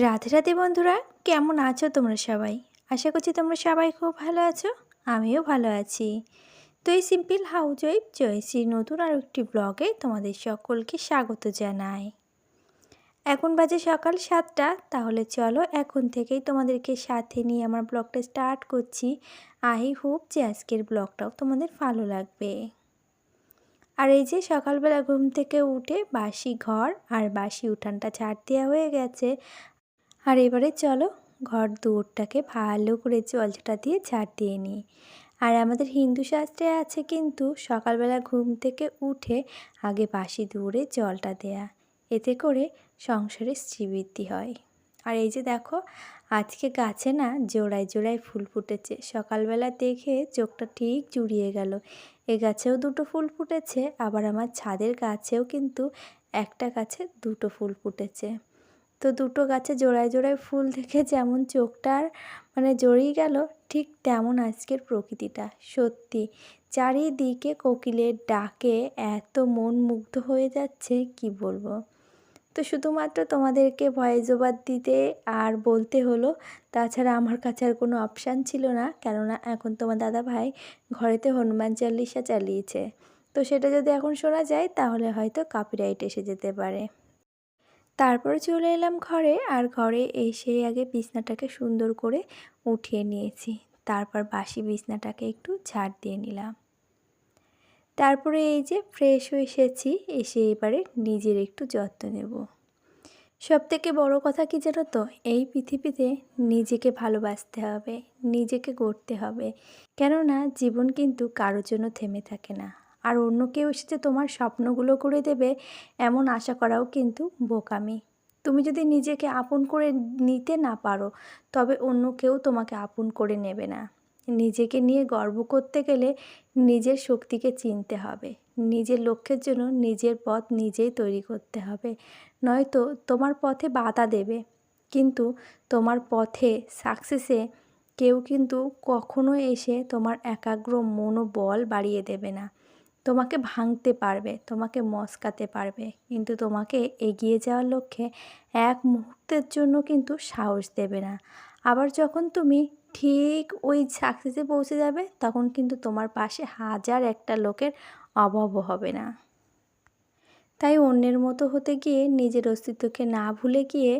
রাধে রাধে বন্ধুরা, কেমন আছো তোমরা সবাই? আশা করছি তোমরা সবাই খুব ভালো আছো, আমিও ভালো আছি। তো এই সিম্পল হাউস ওয়াইফ জয়শ্রী নতুন আর একটি ব্লগে তোমাদের সকলকে স্বাগত জানাই। এখন বাজে সকাল সাতটা, তাহলে চলো এখন থেকেই তোমাদেরকে সাথে নিয়ে আমার ব্লগটা স্টার্ট করছি। আই হোপ যে আজকের ব্লগটাও তোমাদের ভালো লাগবে। আর এই যে সকালবেলা ঘুম থেকে উঠে বাসি ঘর আর বাসি উঠানটা ছাড় দেওয়া হয়ে গেছে আর এবারে চলো ঘর দুয়ারটাকে ভালো করে জলটা দিয়ে ঝাড় দিয়ে নিই। আর আমাদের হিন্দু শাস্ত্রে আছে কিন্তু সকালবেলা ঘুম থেকে উঠে আগে বাসি দূরে জলটা দেয়া। এতে করে সংসারে শ্রীবৃদ্ধি হয়। আর এই যে দেখো, আজকে গাছে না জোড়ায় জোড়ায় ফুল ফুটেছে। সকালবেলা দেখে চোখটা ঠিক জুড়িয়ে গেল। এ গাছেও দুটো ফুল ফুটেছে, আবার আমার ছাদের গাছেও কিন্তু একটা গাছে দুটো ফুল ফুটেছে। তো দুটো গাছে জোড়ায় জোড়ায় ফুল দেখে যেমন চোখটার মানে জড়িয়ে গেল, ঠিক তেমন আজকের প্রকৃতিটা। সত্যি, চারিদিকে কোকিলের ডাকে এত মন মুগ্ধ হয়ে যাচ্ছে, কি বলব? তো শুধুমাত্র তোমাদেরকে ভয়েস ওভার দিতে আর বলতে হলো, তাছাড়া আমার কাছে আর কোনো অপশান ছিল না, কেননা এখন তোমার দাদা ভাই ঘরেতে হনুমান চাল্লিশা চালিয়েছে। তো সেটা যদি এখন শোনা যায়, তাহলে হয়তো কপিরাইট এসে যেতে পারে। তারপরে চলে এলাম ঘরে আর ঘরে এসে আগে বিছনাটাকে সুন্দর করে উঠিয়ে নিয়েছি। তারপর বাসি বিছনাটাকে একটু ঝাড় দিয়ে নিলাম। তারপরে এই যে ফ্রেশ হয়ে এসেছি, এসে এবারে নিজের একটু যত্ন নেব। সব থেকে বড়ো কথা কি জানো তো? এই পৃথিবীতে নিজেকে ভালোবাসতে হবে, নিজেকে গড়তে হবে। কেননা জীবন কিন্তু কারোর জন্য থেমে থাকে না। আর অন্য কেউ এসে তোমার স্বপ্নগুলো করে দেবে এমন আশা করাও কিন্তু বোকামি। তুমি যদি নিজেকে আপন করে নিতে না পারো, তবে অন্য কেউ তোমাকে আপন করে নেবে না। নিজেকে নিয়ে গর্ব করতে গেলে নিজের শক্তিকে চিনতে হবে। নিজের লক্ষ্যের জন্য নিজের পথ নিজেই তৈরি করতে হবে। নয়তো তোমার পথে বাধা দেবে, কিন্তু তোমার পথে সাকসেসে কেউ কিন্তু কখনো এসে তোমার একাগ্র মনোবল বাড়িয়ে দেবে না। তোমাকে ভাঙতে পারবে, তোমাকে মস্কাতে পারবে। কিন্তু তোমাকে এগিয়ে যাওয়ার লক্ষ্যে এক মুহূর্তের জন্য কিন্তু সাহস দেবে না। আবার যখন তুমি ঠিক ওই সাকসেসে পৌঁছে যাবে, তখন কিন্তু তোমার পাশে হাজার একটা লোকের অভাবও হবে না। তাই অন্যের মতো হতে গিয়ে নিজের অস্তিত্বকে না ভুলে গিয়ে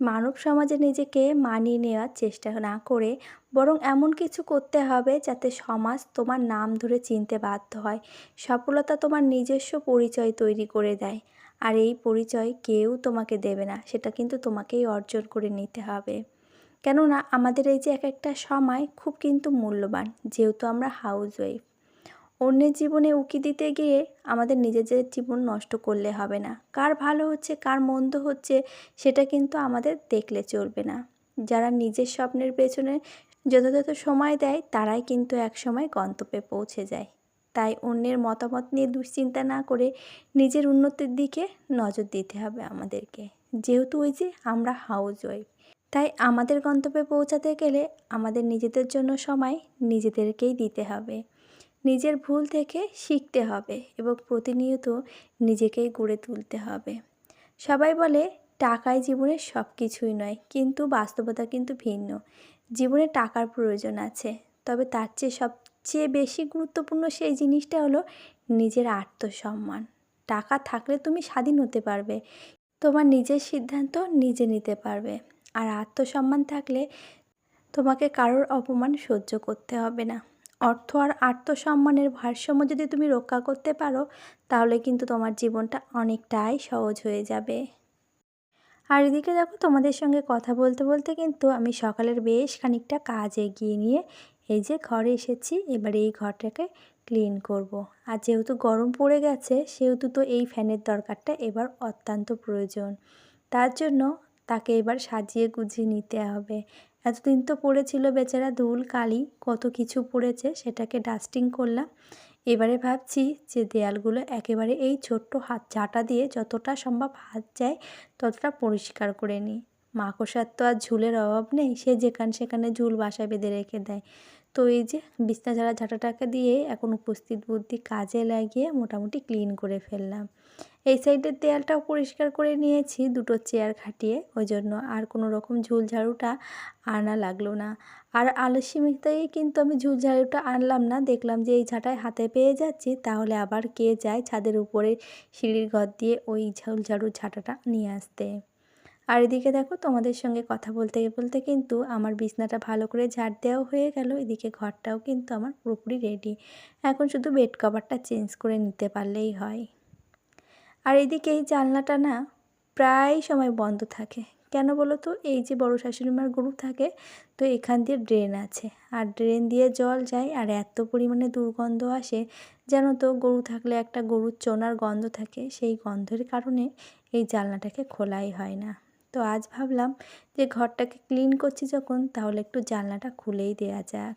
মানব সমাজে নিজেকে মানিয়ে নেওয়ার চেষ্টা না করে বরং এমন কিছু করতে হবে যাতে সমাজ তোমার নাম ধরে চিনতে বাধ্য হয়। সফলতা তোমার নিজস্ব পরিচয় তৈরি করে দেয়। আর এই পরিচয় কেউ তোমাকে দেবে না, সেটা কিন্তু তোমাকেই অর্জন করে নিতে হবে। কেননা আমাদের এই যে এক একটা সময় খুব কিন্তু মূল্যবান, যেহেতু আমরা হাউস ওয়াইফ অন্যের জীবনে উকি দিতে গিয়ে আমাদের নিজেদের জীবন নষ্ট করলে হবে না। কার ভালো হচ্ছে, কার মন্দ হচ্ছে, সেটা কিন্তু আমাদের দেখলে চলবে না। যারা নিজের স্বপ্নের পেছনে যথাযথ সময় দেয়, তারাই কিন্তু এক সময় গন্তব্যে পৌঁছে যায়। তাই অন্যের মতামত নিয়ে দুশ্চিন্তা না করে নিজের উন্নতির দিকে নজর দিতে হবে আমাদেরকে। যেহেতু ওই যে আমরা হাউস ওয়াইফ তাই আমাদের গন্তব্যে পৌঁছাতে গেলে আমাদের নিজেদের জন্য সময় নিজেদেরকেই দিতে হবে। নিজের ভুল থেকে শিখতে হবে এবং প্রতিনিয়ত নিজেকেই গড়ে তুলতে হবে। সবাই বলে টাকায় জীবনের সব কিছুই নয়, কিন্তু বাস্তবতা কিন্তু ভিন্ন। জীবনে টাকার প্রয়োজন আছে, তবে তার চেয়ে সবচেয়ে বেশি গুরুত্বপূর্ণ সেই জিনিসটা হলো নিজের আত্মসম্মান। টাকা থাকলে তুমি স্বাধীন হতে পারবে, তোমার নিজের সিদ্ধান্ত নিজে নিতে পারবে, আর আত্মসম্মান থাকলে তোমাকে কারোর অপমান সহ্য করতে হবে না। অর্থ আর আত্মসম্মানের ভারসাম্য যদি তুমি রক্ষা করতে পারো, তাহলে কিন্তু তোমার জীবনটা অনেকটাই সহজ হয়ে যাবে। আর এদিকে দেখো, তোমাদের সঙ্গে কথা বলতে বলতে কিন্তু আমি সকালের বেশ খানিকটা কাজ এগিয়ে নিয়ে এই যে ঘরে এসেছি, এবার এই ঘরটাকে ক্লিন করব। আর যেহেতু গরম পড়ে গেছে, সেহেতু তো এই ফ্যানের দরকারটা এবার অত্যন্ত প্রয়োজন। তার জন্য তাকে এবার সাজিয়ে গুজিয়ে নিতে হবে। এতদিন তো পড়েছিল বেচারা ধুল কালি, কত কিছু পড়েছে সেটাকে ডাস্টিং করলাম। এবারে ভাবছি যে দেয়ালগুলো একেবারে এই ছোট্ট হাত ঝাঁটা দিয়ে যতটা সম্ভব হাত যায় ততটা পরিষ্কার করে নিই। মাকড়সার তো আর ঝুলের অভাব নেই, সে যেখানে সেখানে ঝুল বাসায় বেঁধে রেখে দেয়। তো এই যে বিছনা ঝাড়া ঝাঁটাটাকে দিয়ে এখন উপস্থিত বুদ্ধি কাজে লাগিয়ে মোটামুটি ক্লিন করে ফেললাম। এই সাইডের দেয়ালটাও পরিষ্কার করে নিয়েছি, দুটো চেয়ার খাটিয়ে। ওই জন্য আর কোনো রকম ঝুল ঝাড়ুটা আনা লাগল না। আর আলসিমিতেই কিন্তু আমি ঝুল ঝাড়ুটা আনলাম না। দেখলাম যে এই ঝাঁটায় হাতে পেয়ে যাচ্ছি, তাহলে আবার কে যায় ছাদের উপরে সিঁড়ির ঘর দিয়ে ওই ঝুল ঝাড়ুর ঝাঁটাটা নিয়ে আসতে। আর এদিকে দেখো, তোমাদের সঙ্গে কথা বলতে বলতে কিন্তু আমার বিছনাটা ভালো করে ঝাড় দেওয়াও হয়ে গেল। এদিকে ঘরটাও কিন্তু আমার পুরোপুরি রেডি এখন শুধু বেড কভারটা চেঞ্জ করে নিতে পারলেই হয়। আর এদিকে এই জানলাটা না প্রায় সময় বন্ধ থাকে। কেন বলো তো? এই যে বড় শাশুড়িমার গরু থাকে, তো এখান দিয়ে ড্রেন আছে। আর ড্রেন দিয়ে জল যায় আর এত পরিমাণে দুর্গন্ধ আসে যেন তো, গরু থাকলে একটা গরুর চোনার গন্ধ থাকে। সেই গন্ধের কারণে এই জানলাটাকে খোলাই হয় না। তো আজ ভাবলাম যে ঘরটাকে ক্লিন করছি যখন, তাহলে একটু জানলাটা খুলেই দেওয়া যাক।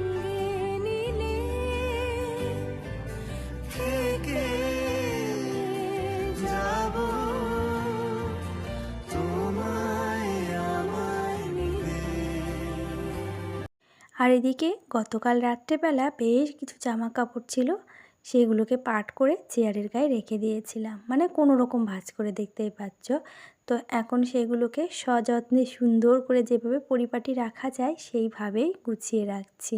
আর এদিকে গতকাল রাত্রেবেলা বেশ কিছু জামা কাপড় ছিল, সেগুলোকে পাট করে চেয়ারের গায়ে রেখে দিয়েছিলাম। মানে কোনো রকম ভাজ করে, দেখতেই পাচ্ছ। তো এখন সেগুলোকে সযত্নে সুন্দর করে যেভাবে পরিপাটি রাখা যায়, সেইভাবেই গুছিয়ে রাখছি।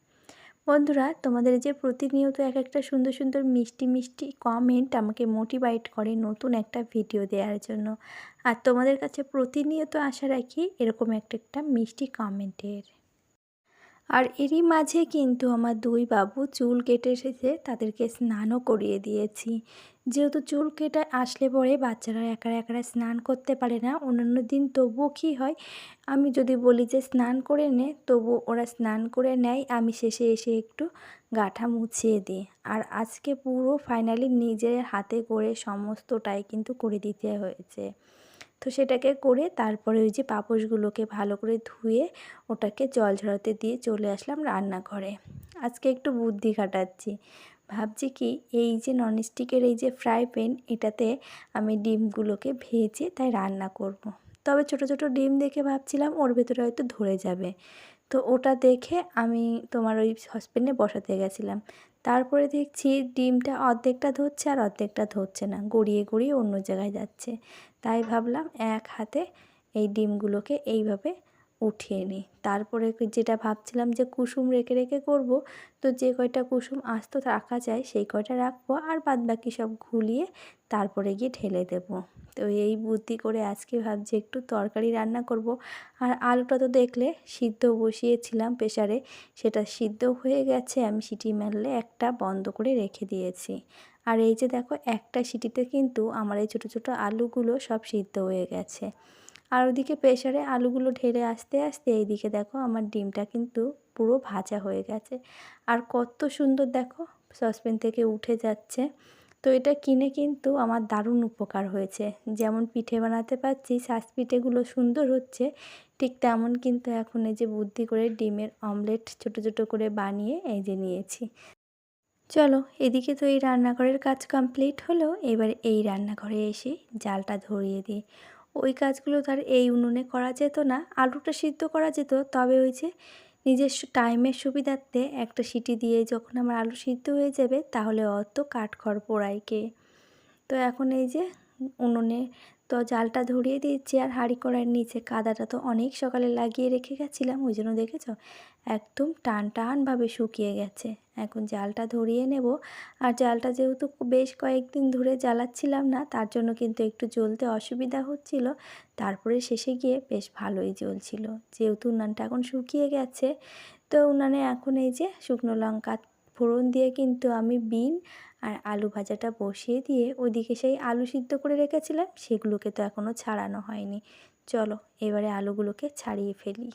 বন্ধুরা, তোমাদের যে প্রতিনিয়ত এক একটা সুন্দর সুন্দর মিষ্টি মিষ্টি কমেন্ট আমাকে মোটিভেট করে নতুন একটা ভিডিও দেওয়ার জন্য। আর তোমাদের কাছে প্রতিনিয়ত আশা রাখি এরকম একটা একটা মিষ্টি কমেন্টের আর এরই মাঝে কিন্তু আমার দুই বাবু চুল কেটে এসেছে, তাদেরকে স্নানও করিয়ে দিয়েছি। যেহেতু চুল কেটে আসলে পরে বাচ্চারা একা একা স্নান করতে পারে না, অন্যান্য দিন তবুও কী হয়? আমি যদি বলি যে স্নান করে নে তবু ওরা স্নান করে নেয়। আমি শেষে এসে একটু গাঠা মুছিয়ে দিই। আর আজকে পুরো ফাইনালি নিজের হাতে করে সমস্তটাই কিন্তু করে দিতে হয়েছে। তো সেটাকে করে তারপরে ওই যে পাপোশগুলোকে ভালো করে ধুয়ে ওটাকে জল ঝরাতে দিয়ে চলে আসলাম রান্নাঘরে। আজকে একটু বুদ্ধি খাটাচ্ছি। ভাবছি কি এই যে ননস্টিকের এই যে ফ্রাই প্যান এটাতে আমি ডিমগুলোকে ভেজে তাই রান্না করব। তবে ছোট ছোট ডিম দেখে ভাবছিলাম ওর ভেতরে হয়তো ধরে যাবে। তো ওটা দেখে আমি তোমার ওই সসপ্যানে বসাতে গেছিলাম। তারপরে দেখছি ডিমটা অর্ধেকটা ধরছে আর অর্ধেকটা ধরছে না, গড়িয়ে গড়িয়ে অন্য জায়গায় যাচ্ছে। তাই ভাবলাম এক হাতে এই ডিমগুলোকে এইভাবে উঠিয়ে নিই তারপরে যেটা ভাবছিলাম যে কুসুম রেখে রেখে করব, তো যে কয়টা কুসুম আস্ত রাখা যায় সেই কয়টা রাখব আর বাদ বাকি সব ঘুলিয়ে তারপরে গিয়ে ঢেলে দেব। তো এই বুদ্ধি করে আজকে ভাবছি একটু তরকারি রান্না করব। আর আলুটা তো দেখলে সিদ্ধ বসিয়েছিলাম প্রেশারে সেটা সিদ্ধ হয়ে গেছে, আমি সিটি মারলে একটা বন্ধ করে রেখে দিয়েছি। আর এই যে দেখো একটা সিটিতে কিন্তু আমার এই ছোটো ছোটো আলুগুলো সব সিদ্ধ হয়ে গেছে। আর ওদিকে প্রেশারে আলুগুলো ঢেলে আসতে আসতে এইদিকে দেখো আমার ডিমটা কিন্তু পুরো ভাজা হয়ে গেছে। আর কত সুন্দর দেখো, সসপ্যান থেকে উঠে যাচ্ছে। তো এটা কিনে কিন্তু আমার দারুণ উপকার হয়েছে। যেমন পিঠে বানাতে পারছি শ্বাস পিঠেগুলো সুন্দর হচ্ছে, ঠিক তেমন কিন্তু এখন এই যে বুদ্ধি করে ডিমের অমলেট ছোট ছোট করে বানিয়ে এই যে নিয়েছি। চলো, এদিকে তো এই রান্নাঘরের কাজ কমপ্লিট হলো, এবার এই রান্নাঘরে এসে জালটা ধরিয়ে দিই। ওই কাজগুলো ধর এই উনুনে করা যেত না। আলুটা সিদ্ধ করা যেত, তবে ওই যে নিজের টাইমের সুবিধার্থে একটা সিটি দিয়ে যখন আমার আলু সিদ্ধ হয়ে যাবে, তাহলে অত কাঠখড় পোড়াইকে তো এখন এই যে উনুনে তো জালটা ধরিয়ে দিচ্ছি আর হাঁড়ি কড়াইয়ের নিচে কাদাটা তো অনেক সকালে লাগিয়ে রেখে গেছিলাম, ওই জন্য দেখেছ? একদম টান টানভাবে শুকিয়ে গেছে। এখন জালটা ধরিয়ে নেব। আর জালটা যেহেতু বেশ কয়েকদিন ধরে জ্বালাচ্ছিলাম না, তার জন্য কিন্তু একটু জ্বলতে অসুবিধা হচ্ছিল। তারপরে শেষে গিয়ে বেশ ভালোই জ্বলছিল। যেহেতু উনানটা এখন শুকিয়ে গেছে, তো উনানে এখন এই যে শুকনো লঙ্কা ফোড়ন দিয়ে কিন্তু আমি বিন আর আলু ভাজাটা বসিয়ে দিয়ে ওইদিকে সেই আলু সিদ্ধ করে রেখেছিলাম, সেগুলোকে তো এখনও ছাড়ানো হয়নি। চলো, এবারে আলুগুলোকে ছাড়িয়ে ফেলি।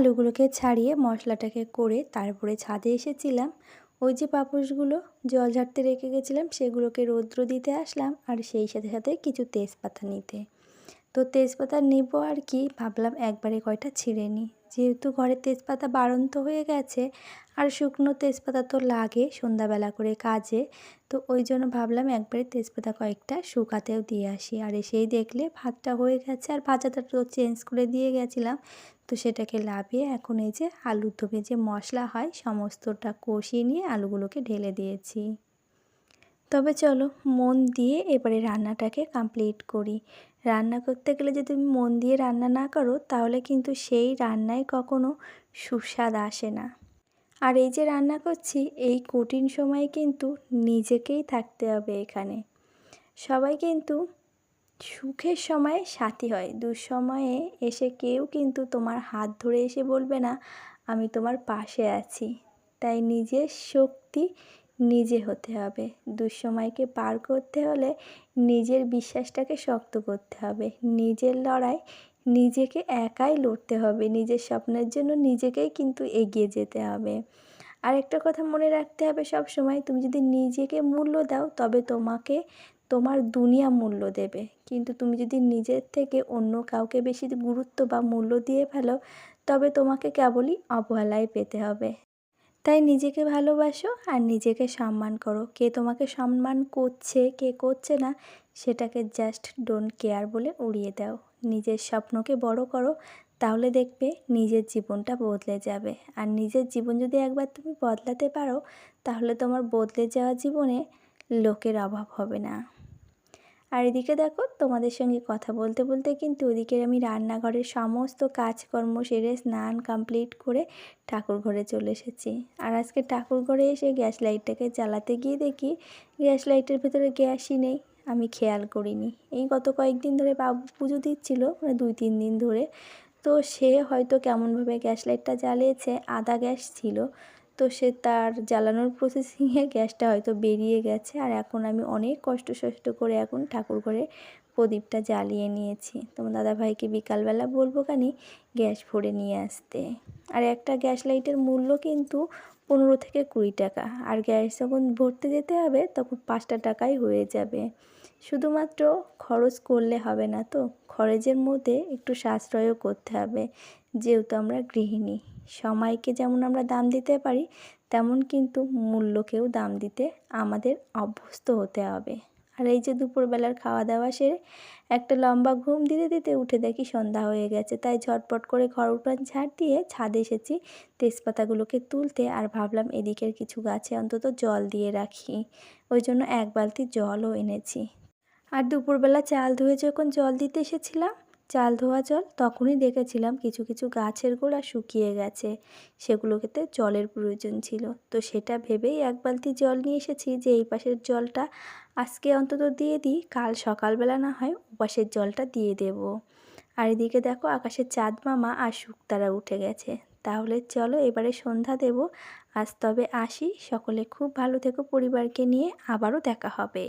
আলুগুলোকে ছাড়িয়ে মশলাটাকে করে তারপরে ছাদে এসেছিলাম। ওই যে পাপোশগুলো জল ঝাড়তে রেখে গেছিলাম, সেগুলোকে রৌদ্র দিতে আসলাম আর সেই সাথে সাথে কিছু তেজপাতা নিতে। তো তেজপাতা নেব আর কি, ভাবলাম একবারে কয়টা ছিঁড়ে নিই। যেহেতু ঘরে তেজপাতা বাড়ন্ত হয়ে গেছে আর শুকনো তেজপাতা তো লাগে সন্ধ্যাবেলা করে কাজে, তো ওই জন্য ভাবলাম একবারে তেজপাতা কয়েকটা শুকাতেও দিয়ে আসি। আর এসেই দেখলে ভাতটা হয়ে গেছে আর ভাজাটা তো চেঞ্জ করে দিয়ে গেছিলাম, তো সেটাকে লাভিয়ে এখন এই যে আলুর দমে যে মশলা হয় সমস্তটা কষিয়ে নিয়ে আলুগুলোকে ঢেলে দিয়েছি। তবে চলো মন দিয়ে এবারে রান্নাটাকে কমপ্লিট করি। রান্না করতে গেলে যদি তুমি মন দিয়ে রান্না না করো, তাহলে কিন্তু সেই রান্নায় কখনো সুস্বাদ আসে না। আর এই যে রান্না করছি, এই কঠিন সময়ে কিন্তু নিজেকেই থাকতে হবে এখানে। সবাই কিন্তু সুখের সময় সাথী হয়। দুঃসময়ে এসে কেউ কিন্তু তোমার হাত ধরে এসে বলবে না, আমি তোমার পাশে আছি। তাই নিজের শক্তি নিজে হতে হবে। দুঃসময়কে পার করতে হলে নিজের বিশ্বাসটাকে শক্ত করতে হবে। নিজের লড়াই নিজেকে একাই লড়তে হবে। নিজের স্বপ্নের জন্য নিজেকেই কিন্তু এগিয়ে যেতে হবে। আর একটা কথা মনে রাখতে হবে সব সময় তুমি যদি নিজেকে মূল্য দাও, তবে তোমাকে তোমার দুনিয়া মূল্য দেবে। কিন্তু তুমি যদি নিজের থেকে অন্য কাউকে বেশি গুরুত্ব বা মূল্য দিয়ে ফেলো, তবে তোমাকে কেবলই অবহেলায় পেতে হবে। তাই নিজেকে ভালোবাসো আর নিজেকে সম্মান করো। কে তোমাকে সম্মান করছে, কে করছে না, সেটাকে জাস্ট ডোন্ট কেয়ার বলে উড়িয়ে দাও। নিজের স্বপ্নকে বড় করো, তাহলে দেখবে নিজের জীবনটা বদলে যাবে। আর নিজের জীবন যদি একবার তুমি বদলাতে পারো, তাহলে তোমার বদলে যাওয়া জীবনে লোকের অভাব হবে না। আর এদিকে দেখো, তোমাদের সঙ্গে কথা বলতে বলতে কিন্তু ওদিকে আমি রান্নাঘরের সমস্ত কাজকর্ম সেরে স্নান কমপ্লিট করে ঠাকুর ঘরে চলে এসেছি। আর আজকে ঠাকুর ঘরে এসে গ্যাস লাইটটাকে জ্বালাতে গিয়ে দেখি গ্যাস লাইটের ভেতরে গ্যাসই নেই, আমি খেয়াল করিনি। এই গত কয়েকদিন ধরে বাবু পুজো দিচ্ছিল মানে দুই, তিন দিন ধরে। তো সে হয়তো কেমনভাবে গ্যাস লাইটটা জ্বালিয়েছে আদা গ্যাস ছিল। তো সে তার জ্বালানোর প্রসেসিংয়ে গ্যাসটা হয়তো বেরিয়ে গেছে। আর এখন আমি অনেক কষ্ট সষ্ট করে এখন ঠাকুর ঘরে প্রদীপটা জ্বালিয়ে নিয়েছি। তোমার দাদাভাইকে বিকালবেলা বলব কানি গ্যাস ভরে নিয়ে আসতে। আর একটা গ্যাস লাইটের মূল্য কিন্তু পনেরো থেকে কুড়ি টাকা। আর গ্যাস যখন ভরতে যেতে হবে তখন পাঁচটা টাকাই হয়ে যাবে। শুধুমাত্র খরচ করলে হবে না তো। খরচের মধ্যে একটু সাশ্রয়ও করতে হবে। যেহেতু আমরা গৃহিণী। সময়কে যেমন আমরা দাম দিতে পারি, তেমন কিন্তু মূল্যকেও দাম দিতে আমাদের অভ্যস্ত হতে হবে। আর এই যে দুপুরবেলার খাওয়া দাওয়া সেরে একটা লম্বা ঘুম দিতে দিতে উঠে দেখি সন্ধ্যা হয়ে গেছে। তাই ঝটপট করে ঘর উঠান ঝাড় দিয়ে ছাদে এসেছি তেজপাতাগুলোকে তুলতে আর ভাবলাম এদিকের কিছু গাছে অন্তত জল দিয়ে রাখি। ওই জন্য এক বালতি জলও এনেছি। আর দুপুরবেলা চাল ধুয়ে যখন জল দিতে এসেছিলাম চাল ধোয়া জল তখনই দেখেছিলাম কিছু কিছু গাছের গোড়া শুকিয়ে গেছে। সেগুলোকে জলের প্রয়োজন ছিল। তো সেটা ভেবেই এক বালতি জল নিয়ে এসেছি যে এই পাশের জলটা আজকে অন্তত দিয়ে দিই, কাল সকালবেলা না হয় ওপাশের জলটা দিয়ে দেব। আর এদিকে দেখো আকাশের চাঁদ মামা আর শুকতারা উঠে গেছে। তাহলে চলো এবারে সন্ধ্যা দেব। আজ তবে আসি। সকলে খুব ভালো থেকো পরিবারকে নিয়ে। আবারও দেখা হবে।